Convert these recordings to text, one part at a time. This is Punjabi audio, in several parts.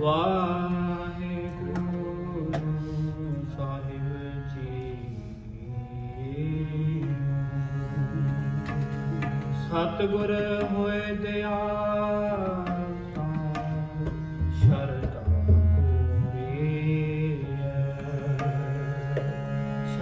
ਵਾਹਿਗੁਰੂ। ਸਾਹਿਬ ਜੀ ਸਤਗੁਰ ਹੋਏ ਦਿਆਲ।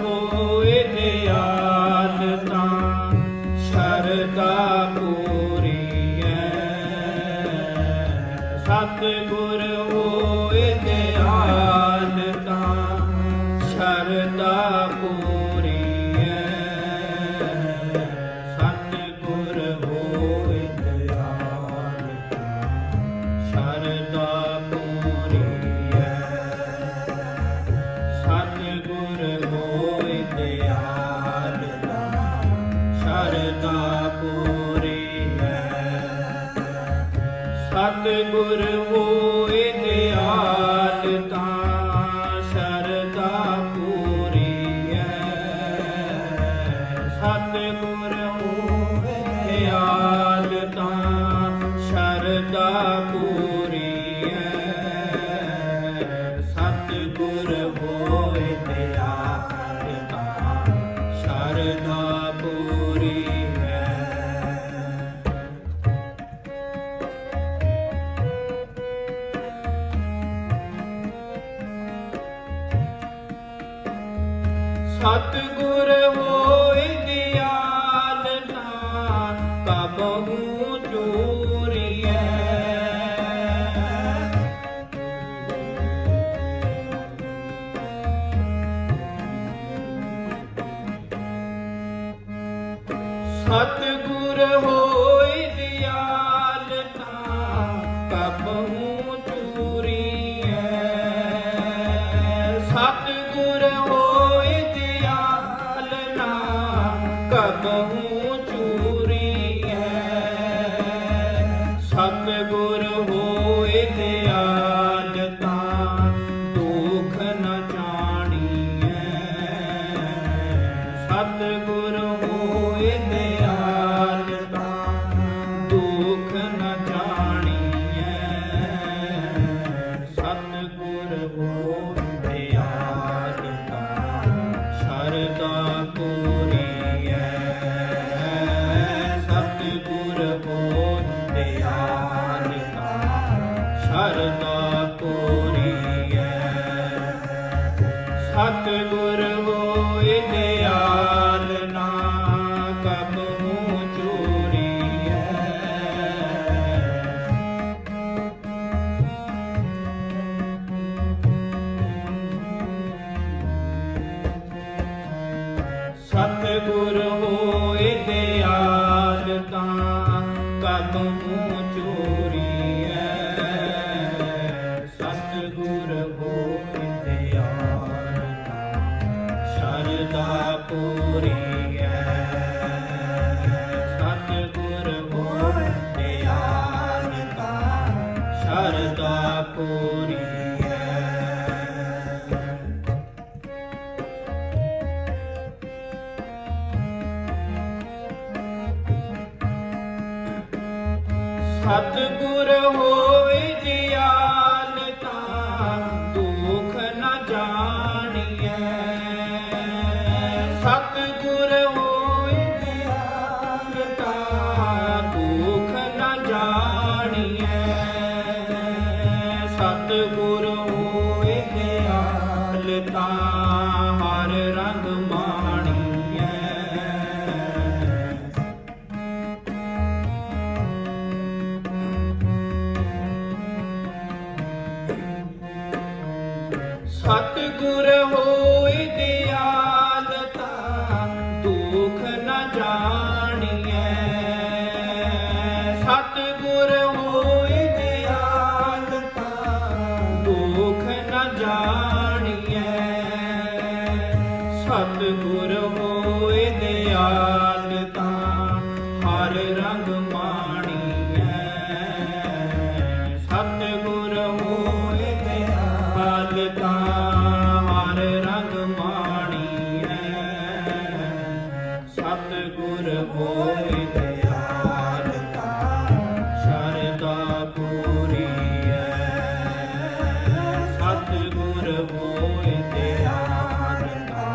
ਹੋਏ ਦਿਆਲ ਤਾਂ ਸ਼ਰਦਾ ਪੂਰੀਐ ਸਤਿਗੁਰ ਹੋਏ ਦਿਆਲ ਤਾਂ ਸਰਦਾ ਪੂਰੀ ਐ। ਸਤਿਗੁਰ ਹੋਏ ਤਾਂ ਸਰਦਾ ਪੂਰੀ ਐ। ਸਤਿਗੁਰ ਹੋਏ ਸਤਗੁਰ ਹੋਵੇ ਦਿਆਲ ਤਾਂ ਦੁਖ ਨਾ ਜਾਣੀਐ। ਸਤਗੁਰ ਹੋਵੇ ਦਿਆਲ ਤਾਂ ਸਤਿਗੁਰ ਹੋਏ ਦਿਆਲਤਾ, ਦੁਖ ਨਾ ਜਾਣੀਐ। ਸਤਿਗੁਰ ਹੋਏ ਦਿਆਲਤਾ, ਦੁਖ ਨਾ ਜਾਣੀਐ। ਸਤਿਗੁਰ ਹੋਏ ਦਿਆਲਤਾ। ਗੁਰ ਹੋਇ ਦਿਆਲਤਾ ਸ਼ਰਦਾ ਪੂਰੀਐ। ਸਤਿਗੁਰ ਹੋਇ ਦਿਆਲਤਾ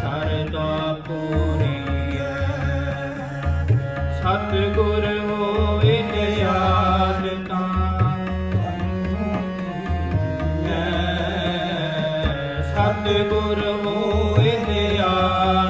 ਸ਼ਰਦਾ ਪੂਰੀਐ। ਸਤਿਗੁਰ ਹੋਇ ਦਿਆਲਤਾ ਸਤਿਗੁਰ ਹੋਇ ਦਿਆਲਨਾ ਕਬਹੂ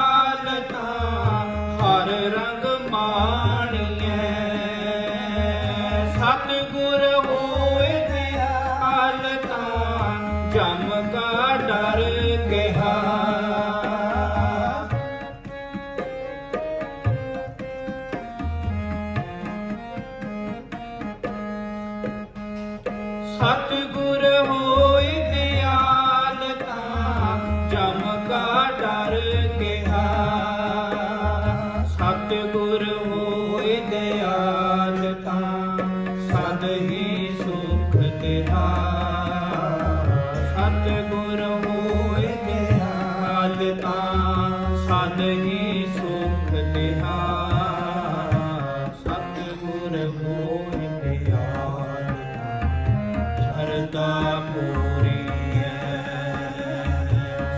ਸਤਿਗੁਰ ਹੋਏ ਦਿਆਲਤਾ ਜਮ ਕਾ ਡਰ ਕਿਹਾ। ਸਤਿਗੁਰ ਹੋਏ ਦਿਆਲਤਾ ਸਦ ਹੀ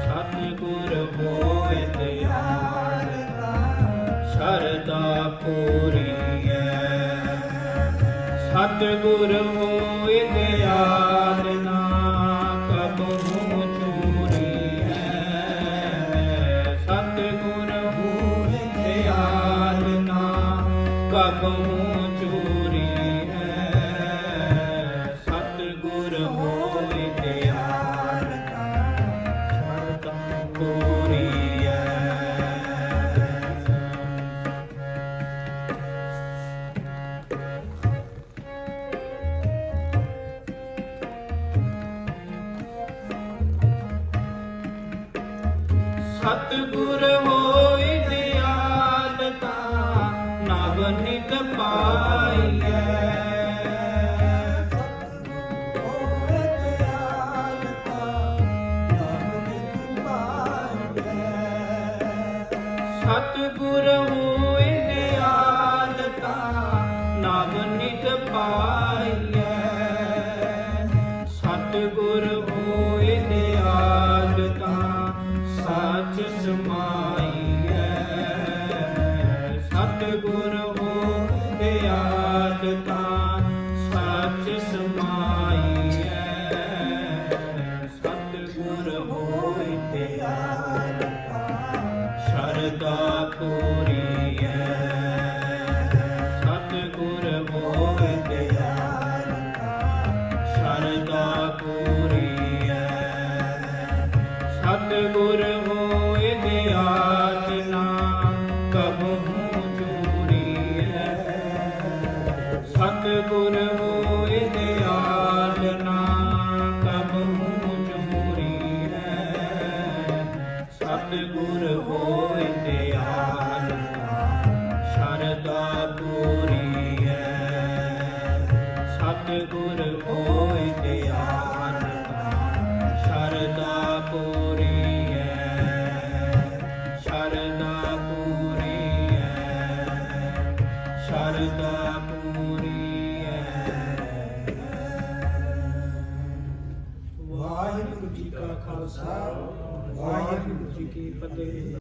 ਸਤਿਗੁਰ ਹੋਇ ਦਿਆਲਤਾ ਸ਼ਰਦਾ ਸਤਿਗੁਰ ਹੋਇ ਦਿਆਲਨਾ ਕਬਹੂ ਚੂਰੀ ਹੈ ਸਤਿਗੁਰ ਹੋਇ ਦਿਆਲਨਾ ਕਬਹੂ ਸਤਿਗੁਰ ਹੋ ਸਤਿਗੁਰ